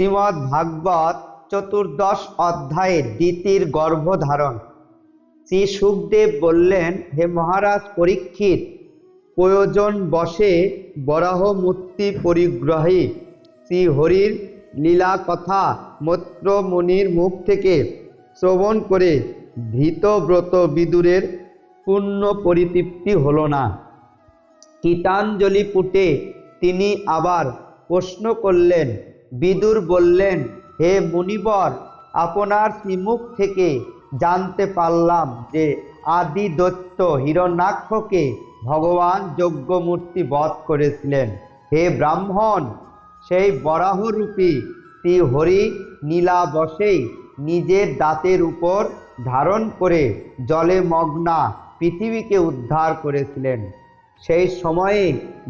শ্রীমদ্ ভাগবত চতুর্দশ অধ্যায়ের দ্বিতীয় গর্ভধারণ। শ্রী সুখদেব বললেন, হে মহারাজ পরীক্ষিত, প্রয়োজন বসে বরাহ মূর্তি পরিগ্রহে। শ্রী হরির লীলা কথা মৈত্র মুনির মুখ থেকে শ্রবণ করে ধৃতব্রত বিদুরের পূর্ণ পরিতৃপ্তি হলো না। কীটাঞ্জলি পুটে তিনি আবার প্রশ্ন করলেন বিদুর বললেন, হে মুনিবর, আপনার শ্রীমুখ থেকে জানতে পারলাম যে আদি দত্ত হিরণ্যাক্ষকে ভগবান যজ্ঞমূর্তি বধ করেছিলেন। হে ব্রাহ্মণ, সেই বরাহরূপী শ্রী হরি নীলা বসেই নিজের দাঁতের উপর ধারণ করে জলে মগ্না পৃথিবীকে উদ্ধার করেছিলেন। সেই সময়ে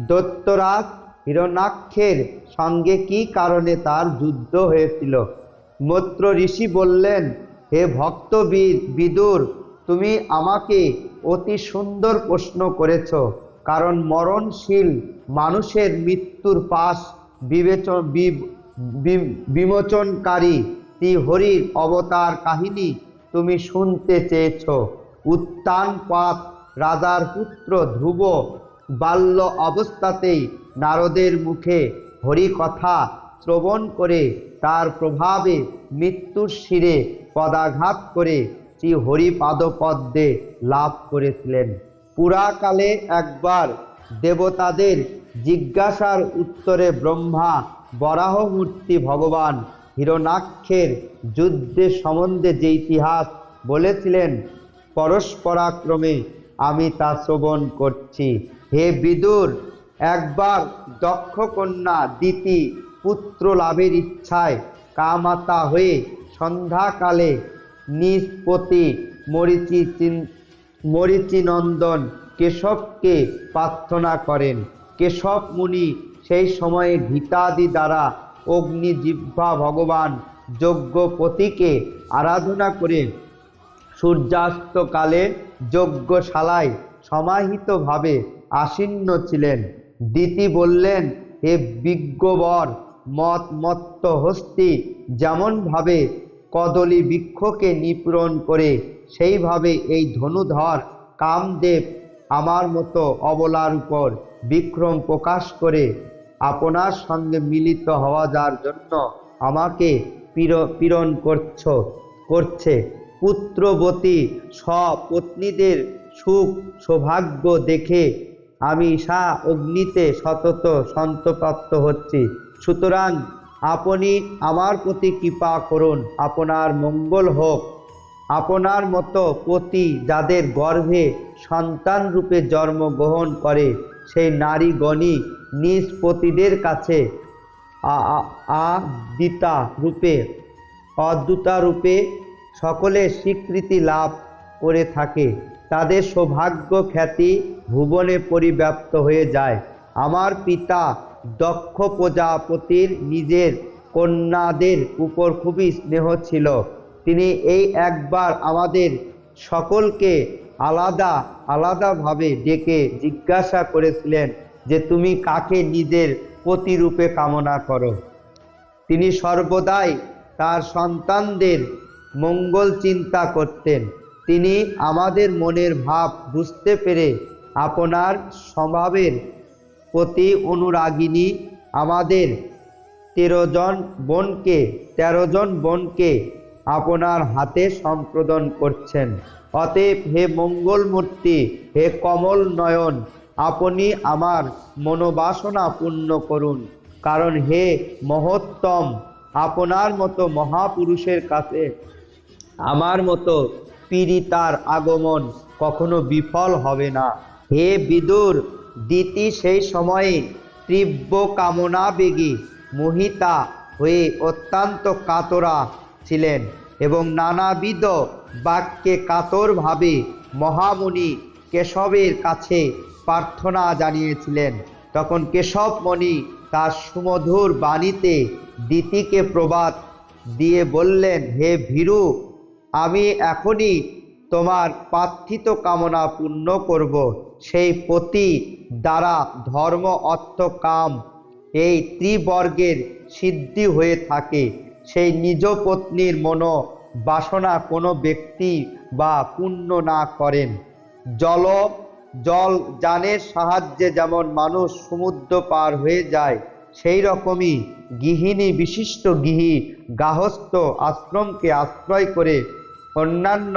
দৈত্যরাজ হিরণাক্ষের সঙ্গে কি কারণে তার যুদ্ধ হয়েছিল? মৈত্র ঋষি বললেন, হে ভক্ত বিদুর, তুমি আমাকে অতি সুন্দর প্রশ্ন করেছ। কারণ মরণশীল মানুষের মৃত্যুর পাশ বিবেচন বিমোচনকারী হরির অবতার কাহিনী তুমি শুনতে চেয়েছ। উত্তান পাপ রাজার পুত্র ধ্রুব বাল্য অবস্থাতেই নারদের মুখে হরি কথা শ্রবণ করে, তার প্রভাবে মৃত্যুর শিরে পদাঘাত করে শ্রী হরিপাদপদ্মে লাভ করেছিলেন। পুরাকালে একবার দেবতাদের জিজ্ঞাসার উত্তরে ব্রহ্মা বরাহ মূর্তি ভগবান হিরণাক্ষের যুদ্ধের সম্বন্ধে যে ইতিহাস বলেছিলেন, পরস্পরাক্রমে আমি তা শ্রবণ করছি। হে বিদুর একবার দক্ষ কন্যা দিতি পুত্র লাভের ইচ্ছায় কামাতা হয়ে সন্ধ্যাকালে নিষ্পতি মরিচি চিন- মরিচিনন্দন কেশবকে প্রার্থনা করেন। কেশব মুনি সেই সময়ে ভিতাদি দ্বারা অগ্নিজিহ্বা ভগবান যজ্ঞপতিকে আরাধনা করে সূর্যাস্তকালে যজ্ঞশালায় সমাহিতভাবে আসীন্ন ছিলেন। দিতি বললেন, হে বিজ্ঞবর মত মত্ত হস্তি যেমনভাবে কদলী বৃক্ষকে নিপূরণ করে সেইভাবে এই ধনুধর কামদেব আমার মতো অবলার উপর বিক্রম প্রকাশ করে আপনার সঙ্গে মিলিত হওয়া যার জন্য আমাকে পীড়- পীড়ন করছ, করছে। পুত্রবতী স্বপত্নীদের সুখ সৌভাগ্য দেখে আমি সা অগ্নিতে সতত সন্তপ্রাপ্ত হচ্ছি। সুতরাং আপনি আমার প্রতি কৃপা করুন, আপনার মঙ্গল হোক। আপনার মতো পতি যাদের গর্ভে সন্তান রূপে জন্মগ্রহণ করে, সেই নারীগণই নিজ পতিদের কাছে আদিতা রূপে অদ্যুতা রূপে সকলে স্বীকৃতি লাভ করে থাকে। তাদের সৌভাগ্য খ্যাতি ভুবনে পরিব্যাপ্ত হয়ে যায়। আমার পিতা দক্ষ প্রজাপতির নিজের কন্যাদের উপর খুবই স্নেহ ছিল। তিনি এই একবার আমাদের সকলকে আলাদা, আলাদাভাবে ডেকে জিজ্ঞাসা করেছিলেন যে, তুমি কাকে নিজের প্রতিরূপে কামনা করো? তিনি সর্বদাই তার সন্তানদের মঙ্গল চিন্তা করতেন। তিনি আমাদের মনের ভাব বুঝতে পেরে আপনার স্বভাবের প্রতি অনুরাগিনী আমাদের তেরো জন বোনকে তেরো জন বোনকে আপনার হাতে সম্প্রদান করছেন। অতএব হে মঙ্গলমূর্তি, হে কমল নয়ন, আপনি আমার মনোবাসনা পূর্ণ করুন। কারণ হে মহত্তম, আপনার মতো মহাপুরুষের কাছে আমার মতো পীড়িতার আগমন কখনো বিফল হবে না। হে বিদুর, দিতি সেই সময়ে তীব্র কামনা বেগে মোহিতা হয়ে অত্যন্ত কাতরা ছিলেন এবং নানাবিধ বাক্যে কাতরভাবে মহামুনি কেশবের কাছে প্রার্থনা জানিয়েছিলেন। তখন কেশবমণি তার সুমধুর বাণীতে দিতিকে প্রবাদ দিয়ে বললেন, হে ভীরু আমি এখনই তোমার প্রার্থিত কামনা পূর্ণ করব। সেই পতি দ্বারা ধর্ম অর্থ কাম, এই ত্রিবর্গের সিদ্ধি হয়ে থাকে। সেই নিজ পত্নীর মনো বাসনা কোনো ব্যক্তি বা পূর্ণ না করেন। জল জল যানের সাহায্যে যেমন মানুষ সমুদ্র পার হয়ে যায়, সেই রকমই গৃহিণী বিশিষ্ট গৃহী গাহস্থ আশ্রমকে আশ্রয় করে অন্যান্য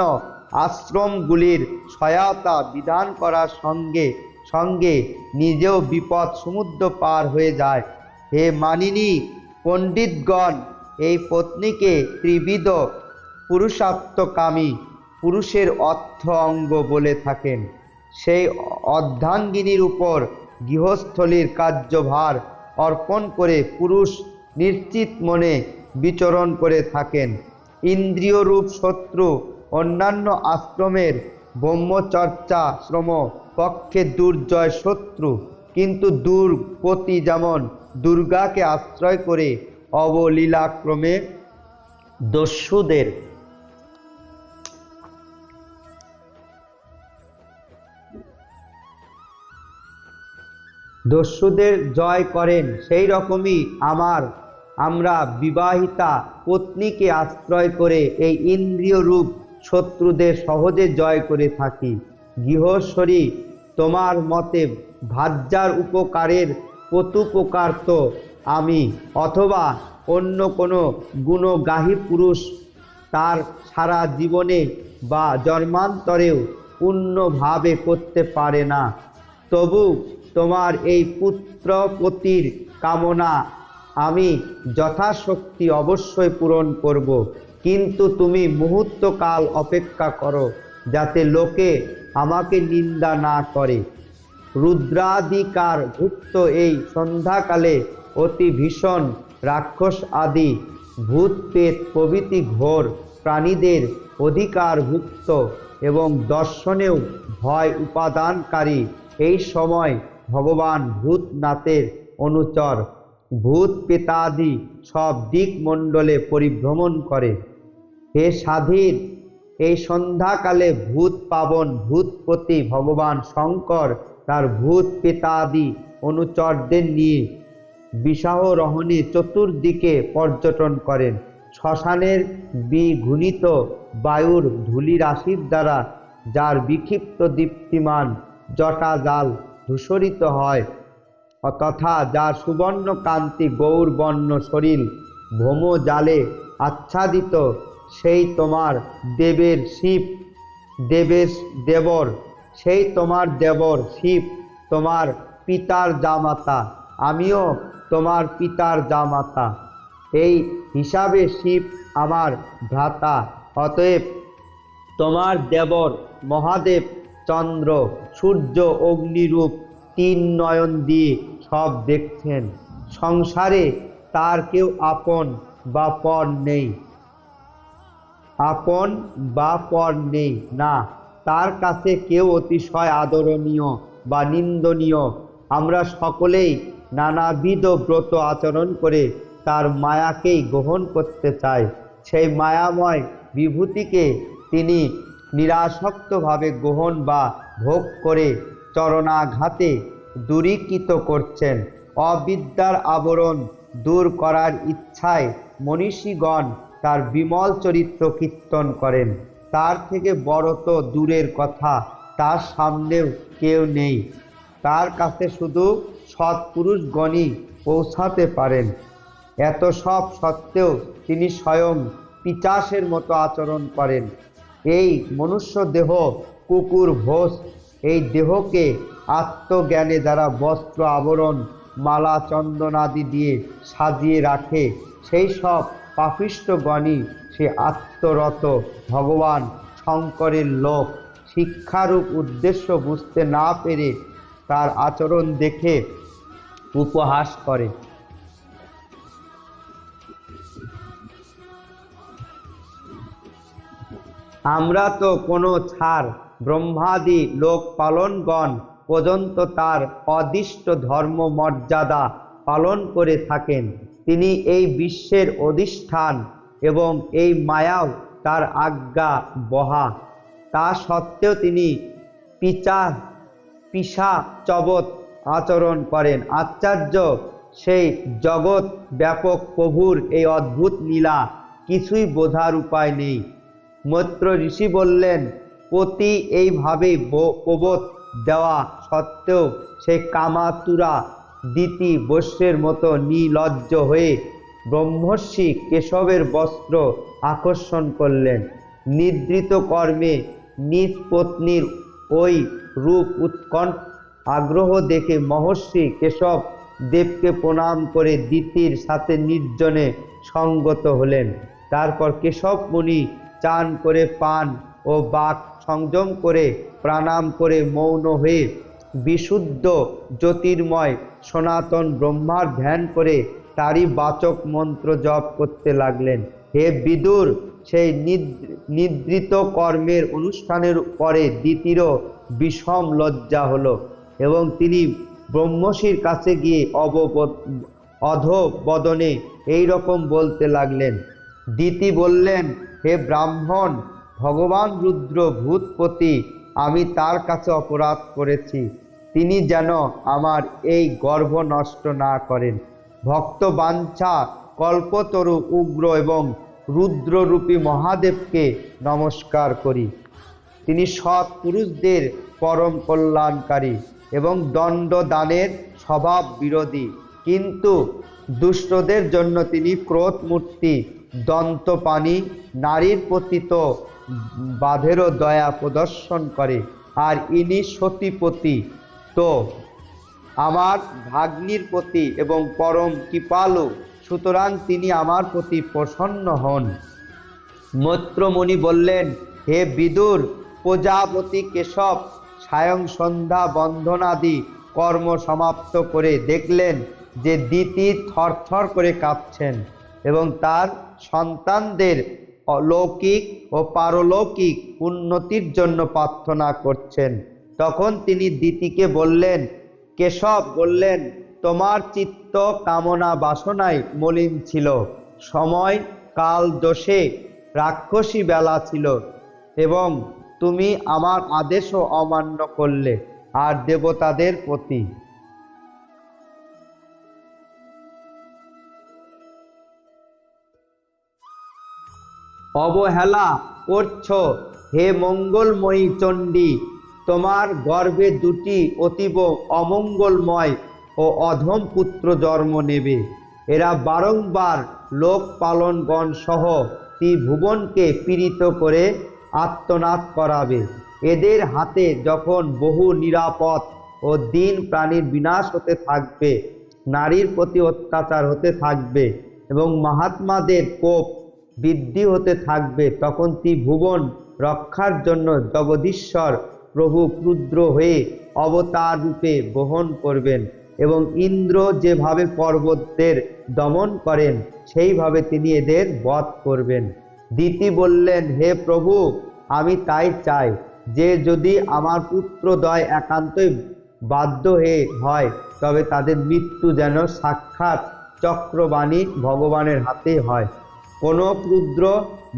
আশ্রমগুলির সহায়তা বিধান করার সঙ্গে সঙ্গে নিজেও বিপদ সমুদ্র পার হয়ে যায়। হে মানিনী, পণ্ডিতগণ, এই পত্নীকে ত্রিবিধ পুরুষাত্মকামী পুরুষের অর্থ অঙ্গ বলে থাকেন। সেই অর্ধাঙ্গিনীর উপর গৃহস্থলীর কার্যভার অর্পণ করে পুরুষ নিশ্চিত মনে বিচরণ করে থাকেন। ইন্দ্রিয় রূপ শত্রু, অন্যান্য আশ্রমের ব্রহ্মচর্চা শ্রম পক্ষে দুর্জয় শত্রু। কিন্তু দুর্গতি যেমন দুর্গাকে আশ্রয় করে, অবলীলাক্রমে দস্যুদের দস্যুদের জয় করেন। সেই রকমই আমার আমরা বিবাহিতা পত্নীকে আশ্রয় করে এই ইন্দ্রিয় রূপ শত্রুদের সহজে জয় করে থাকি। গৃহস্বরী তোমার মতে ভাজ্যার উপকারের প্রতুপকার তো আমি, অথবা অন্য কোনো গুণগাহী পুরুষ তার সারা জীবনে বা জন্মান্তরেও পূর্ণভাবে করতে পারে না। তবু তোমার এই পুত্রপতির কামনা আমি যথাশক্তি অবশ্যই পূরণ করব। কিন্তু তুমি মুহূর্তকাল অপেক্ষা করো যাতে লোকে আমাকে নিন্দা না করে। রুদ্রাধিকার ভুক্ত এই সন্ধ্যাকালে অতি ভীষণ রাক্ষস আদি ভূত পেত প্রভৃতি ঘোর প্রাণীদের অধিকারভুক্ত এবং দর্শনেও ভয় উপাদানকারী এই সময় ভগবান ভূতনাথের অনুচর ভূত পেতাদি সব দিক মণ্ডলে পরিভ্রমণ করে। হে স্বাধীন, এই সন্ধ্যাকালে ভূত পাবন ভূতপতি ভগবান শঙ্কর তার ভূত পেতাদি অনুচরদের নিয়ে বিষাহরহণে চতুর্দিকে পর্যটন করেন। শ্মশানের বিঘুনিত বায়ুর ধূলিরাশির দ্বারা, যার বিক্ষিপ্ত দীপ্তিমান জটা জাল ধূসরিত হয় তথা যা সুবর্ণ কান্তি গৌরবর্ণ শরীর ভোম জালে আচ্ছাদিত, সেই তোমার দেবের শিব দেবের দেবর, সেই তোমার দেবর শিব, তোমার পিতার জামাতা, আমিও তোমার পিতার জামাতা। এই হিসাবে শিব আমার ভ্রাতা, অতএব তোমার দেবর মহাদেব, চন্দ্র, সূর্য, অগ্নিরূপ, তিন নয়ন দিয়ে সব দেখছেন। সংসারে তার কেউ আপন বা পর নেই। আপন বা পর নেই, না, তার কাছে কেউ অতিশয় আদরণীয় বা নিন্দনীয়। আমরা সকলেই নানাবিধ ব্রত আচরণ করে তার মায়াকেই গ্রহণ করতে চাই। সেই মায়াময় বিভূতিকে তিনি নিরাসক্তভাবে গ্রহণ বা ভোগ করে চরণাঘাতে দূরীকৃত করছেন। অবিদ্যার আবরণ দূর করার ইচ্ছায় মনীষীগণ তার বিমল চরিত্র কীর্তন করেন। তার থেকে বড় তো দূরের কথা, তার সামনেও কেউ নেই। তার কাছে শুধু সৎপুরুষগণই পৌঁছাতে পারেন। এত সব সত্ত্বেও তিনি স্বয়ং পিচাসের মতো আচরণ করেন। এই মনুষ্য দেহ কুকুর ভোজ এই দেহকে আত্মজ্ঞানে যারা বস্ত্র আবরণ, মালা চন্দনাদি দিয়ে সাজিয়ে রাখে, সেই সব পাপিষ্টগণই সে আত্মরত ভগবান শঙ্করের লোক। শিক্ষারূপ উদ্দেশ্য বুঝতে না পেরে তার আচরণ দেখে উপহাস করে। আমরা তো কোনো ছাড় ব্রহ্মাদি লোক পালনগণ পর্যন্ত তার অদিষ্ট ধর্ম মর্যাদা পালন করে থাকেন। তিনি এই বিশ্বের অধিষ্ঠান এবং এই মায়াও তার আজ্ঞা বহা। তা সত্ত্বেও তিনি পিচা, পিসা চবৎ আচরণ করেন। আচার্য সেই জগৎ ব্যাপক প্রভুর এই অদ্ভুত লীলা কিছুই বোঝার উপায় নেই। মৈত্র ঋষি বললেন প্রতি এইভাবে প্রবোধ দেওয়া সত্ত্বেও সে কামাতুরা দিতি বস্যের মতো নিলজ্জ হয়ে ব্রহ্মর্ষি কেশবের বস্ত্র আকর্ষণ করলেন। নিদ্রিত কর্মে নিজ পত্নীর ওই রূপ উৎকণ্ঠ, আগ্রহ দেখে মহর্ষি কেশব দেবকে প্রণাম করে দিতির সাথে নির্জনে সঙ্গত হলেন। তারপর কেশব মুনি চান করে পান ও বাক সংযম করে, প্রাণাম করে মৌন হয়ে বিশুদ্ধ জ্যোতির্ময় সনাতন ব্রহ্মার ধ্যান করে তারই বাচক মন্ত্র জপ করতে লাগলেন। হে বিদুর, সেই নিদ- নিদ্রিত কর্মের অনুষ্ঠানের পরে দ্বিতীয় বিষম লজ্জা হলো এবং তিনি ব্রহ্মশির কাছে গিয়ে অববোধ অধবদনে এই রকম বলতে লাগলেন। দিতি বললেন, হে ব্রাহ্মণ ভগবান রুদ্র ভূতপতি আমি তার কাছে অপরাধ করেছি। তিনি যেন আমার এই গর্ভ নষ্ট না করেন। ভক্ত বাঞ্ছা কল্পতরু উগ্র এবং রুদ্ররূপী মহাদেবকে নমস্কার করি। তিনি সৎ পুরুষদের পরম কল্যাণকারী এবং দণ্ডদানের স্বভাব বিরোধী। কিন্তু দুষ্টদের জন্য তিনি ক্রোধ মূর্তি দন্তপানি নারীর প্রতি তো বাধেরও দয়া প্রদর্শন করে। আর ইনি সতীপতি। তো, আমার ভাগ্নির প্রতি এবং পরম কৃপালু, সুতরাং তিনি আমার প্রতি প্রসন্ন হন। মৈত্রমণি বললেন, হে বিদুর, প্রজাপতি কেশব, সায়ং সন্ধ্যা বন্ধনাদি কর্ম সমাপ্ত করে দেখলেন যে দিতি থরথর করে কাঁপছেন এবং তার সন্তানদের অলৌকিক ও পারলৌকিক উন্নতির জন্য প্রার্থনা করছেন। তখন তিনি দিতিকে বললেন, কেশব, বললেন, তোমার চিত্ত কামনা বাসনায় মলিন ছিল। সময়, কাল দোষে রাক্ষসী বেলা ছিল এবং তুমি আমার আদেশও অমান্য করলে আর দেবতাদের প্রতি। অবহেলা করছ। হে মঙ্গলময়ী চণ্ডী, তোমার গর্ভে দুটি অতীব অমঙ্গলময় ও অধম পুত্র জন্ম নেবে। এরা বারংবার লোক পালনগণ সহ ত্রিভুবনকে পীড়িত করে আত্মনাদ করাবে। এদের হাতে যখন বহু নিরাপদ ও দিন প্রাণীর বিনাশ হতে থাকবে, নারীর প্রতি অত্যাচার হতে থাকবে এবং মহাত্মাদের কোপ বৃদ্ধি হতে থাকবে তখন ত্রিভুবন রক্ষার জন্য জগদীশ্বর প্রভু ক্ষুদ্র হয়ে অবতার রূপে বহন করবেন এবং ইন্দ্র যেভাবে পর্বতদের দমন করেন, সেইভাবে তিনি এদের বধ করবেন। দিতি বললেন, হে প্রভু, আমি তাই চাই যে যদি আমার পুত্রদয় একান্তই বাধ্য হয়ে হয়, তবে তাদের মৃত্যু যেন সাক্ষাৎ চক্রবাণী ভগবানের হাতে হয়। কোনো ক্ষুদ্র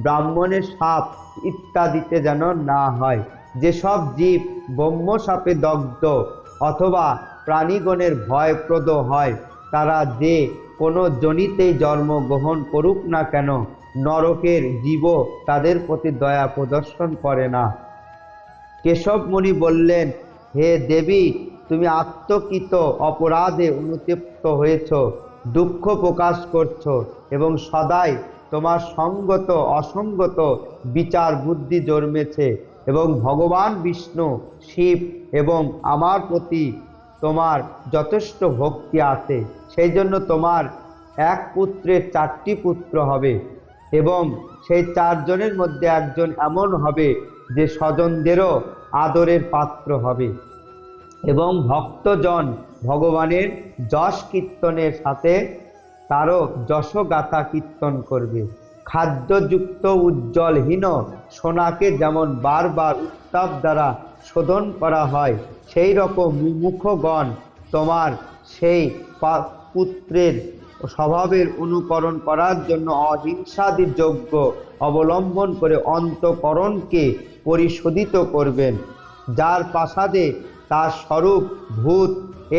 ব্রাহ্মণের সাপ ইত্যাদিতে যেন না হয়। যেসব জীব ব্রহ্ম সাপে দগ্ধ অথবা প্রাণীগণের ভয়প্রদ হয়, তারা যে কোনো জনিতেই জন্মগ্রহণ করুক না কেন, নরকের জীব তাদের প্রতি দয়া প্রদর্শন করে না। কেশব মুনি বললেন, হে দেবী, তুমি আত্মকৃত অপরাধে অনুতপ্ত হয়েছ, দুঃখ প্রকাশ করছ এবং সদাই তোমার সঙ্গত, অসঙ্গত বিচার বুদ্ধি জন্মেছে এবং ভগবান বিষ্ণু, শিব এবং আমার প্রতি তোমার যথেষ্ট ভক্তি আছে। সেই জন্য তোমার এক পুত্রের চারটি পুত্র হবে এবং সেই চারজনের মধ্যে একজন এমন হবে যে স্বজনদেরও আদরের পাত্র হবে। এবং ভক্তজন ভগবানের যশ কীর্তনের সাথে তারও যশগাথা কীর্তন করবে। খাদ্যযুক্ত উজ্জ্বলহীন সোনাকে যেমন বারবার উত্তাপ দ্বারা শোধন করা হয় সেই রকম মুমুখগণ তোমার সেই পুত্রের স্বভাবের অনুকরণ করার জন্য অহিংসাদি যজ্ঞ অবলম্বন করে অন্তকরণকে পরিশোধিত করবেন। যার প্রাসাদে তার স্বরূপ ভূত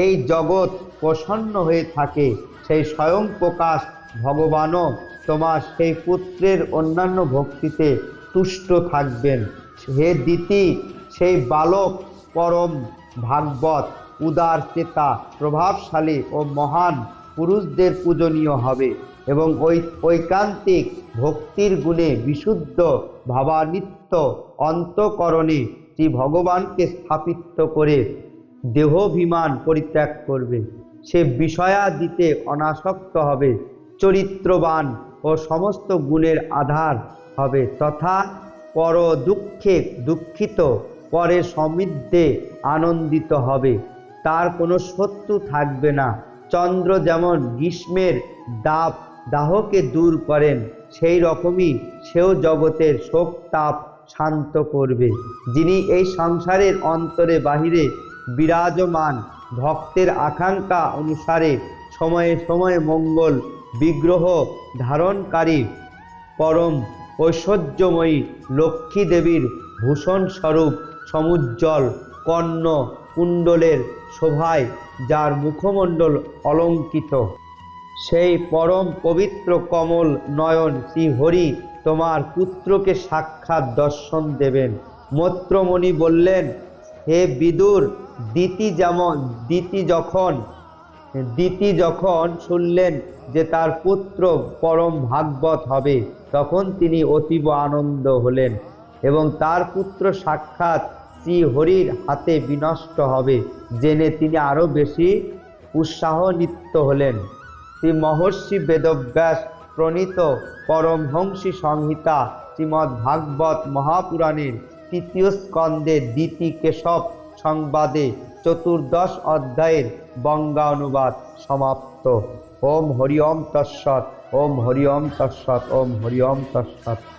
এই জগৎ প্রসন্ন হয়ে থাকে। সেই স্বয়ং প্রকাশ ভগবানও তোমার সেই পুত্রের অন্যান্য ভক্তিতে তুষ্ট থাকবেন। হে দিতি, সেই বালক পরম ভাগবত, উদার চেতা, প্রভাবশালী ও মহান পুরুষদের পূজনীয় হবে এবং ওই ঐকান্তিক ভক্তির গুণে বিশুদ্ধ ভাবানিত্য অন্তকরণে শ্রী ভগবানকে স্থাপিত করে দেহভিমান পরিত্যাগ করবে। সে বিষয়া দিতে অনাসক্ত হবে, চরিত্রবান ও সমস্ত গুণের আধার হবে। তথা পর দুঃখে দুঃখিত, পরে সমৃদ্ধে আনন্দিত হবে। তার কোনো শত্রু থাকবে না। চন্দ্র যেমন গ্রীষ্মের দাপ, দাহকে দূর করেন, সেই রকমই সেও জগতের শোক, তাপ শান্ত করবে। যিনি এই সংসারের অন্তরে বাহিরে বিরাজমান ভক্তের আকাঙ্ক্ষা অনুসারে সময়ে সময়ে মঙ্গল বিগ্রহ ধারণকারী পরম ঐশ্বর্যময়ী লক্ষ্মী দেবীর ভূষণ স্বরূপ সমুজ্জ্বল কর্ণ কুণ্ডলের শোভায় যার মুখমণ্ডল অলঙ্কিত। সেই পরম পবিত্র কমল নয়ন শ্রীহরি তোমার পুত্রকে সাক্ষাৎ দর্শন দেবেন। মৈত্রমণি বললেন হে বিদুর দিতি যেমন দিতি যখন। দিতি যখন শুনলেন যে তার পুত্র পরম ভাগবত হবে, তখন তিনি অতীব আনন্দ হলেন এবং তার পুত্র সাক্ষাৎ শ্রীহরির হাতে বিনষ্ট হবে, জেনে তিনি আরও বেশি উৎসাহনিত্য হলেন। শ্রী মহর্ষি বেদব্যাস প্রণীত পরমহংসী সংহিতা শ্রীমদ্ ভাগবত মহাপুরাণের তৃতীয় স্কন্দের দ্বিতি কেশব সংবাদে চতুর্দশ অধ্যায়ের বঙ্গানুবাদ সমাপ্ত। ওম হরিওম তৎসৎ, ওম হরিওম তৎসৎ, ওম হরিওম তৎসৎ।